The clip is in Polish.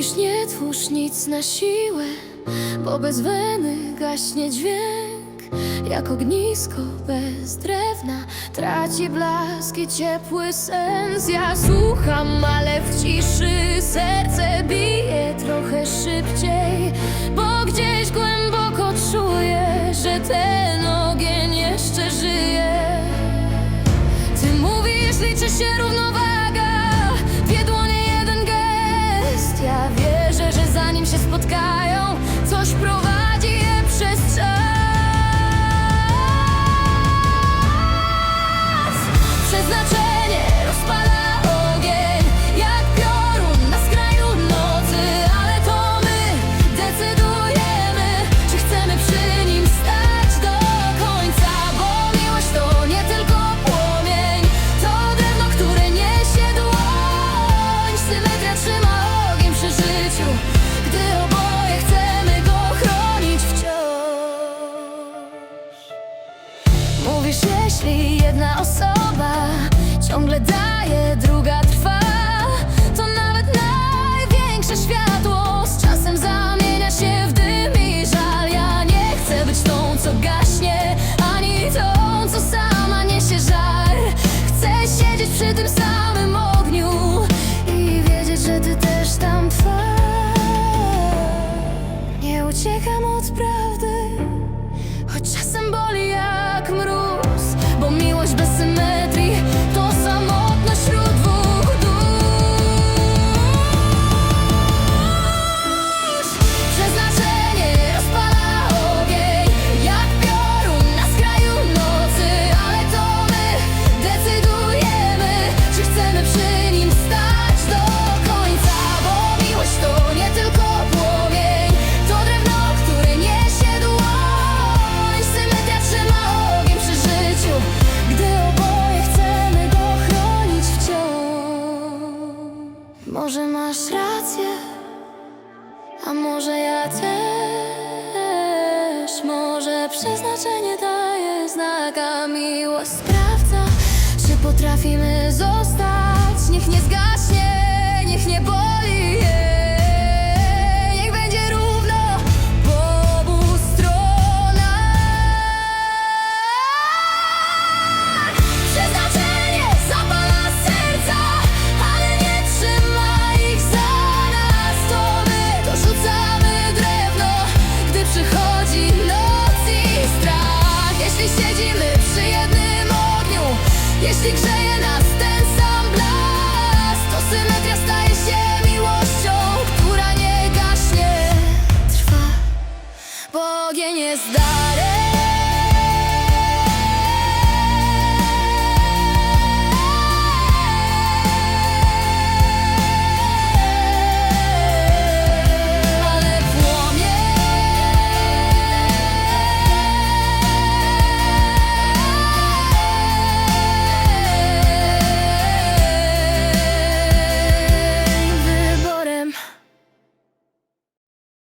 Mówisz nie twórz nic na siłę Bo bez weny gaśnie dźwięk. Jak ognisko bez drewna Traci blask i ciepły sens. Ja słucham, ale w ciszy Serce bije trochę szybciej Bo gdzieś głęboko czuję Że ten ogień jeszcze żyje. Ty mówisz, liczy się równowaga Mówisz, jeśli jedna osoba ciągle daje, druga trwa, to nawet największe światło z czasem zamienia się w dym i żal. Ja nie chcę być tą, co gaśnie, ani tą, co sama niesie żar. Chcę siedzieć przy tym samym ogniu i wiedzieć, że ty też tam trwasz. Nie uciekam od prawdy. A może ja też, może przeznaczenie daje znak, a miłość sprawdza, czy potrafimy zostać. Niech nie zgaśnie, niech nie boli. гнезда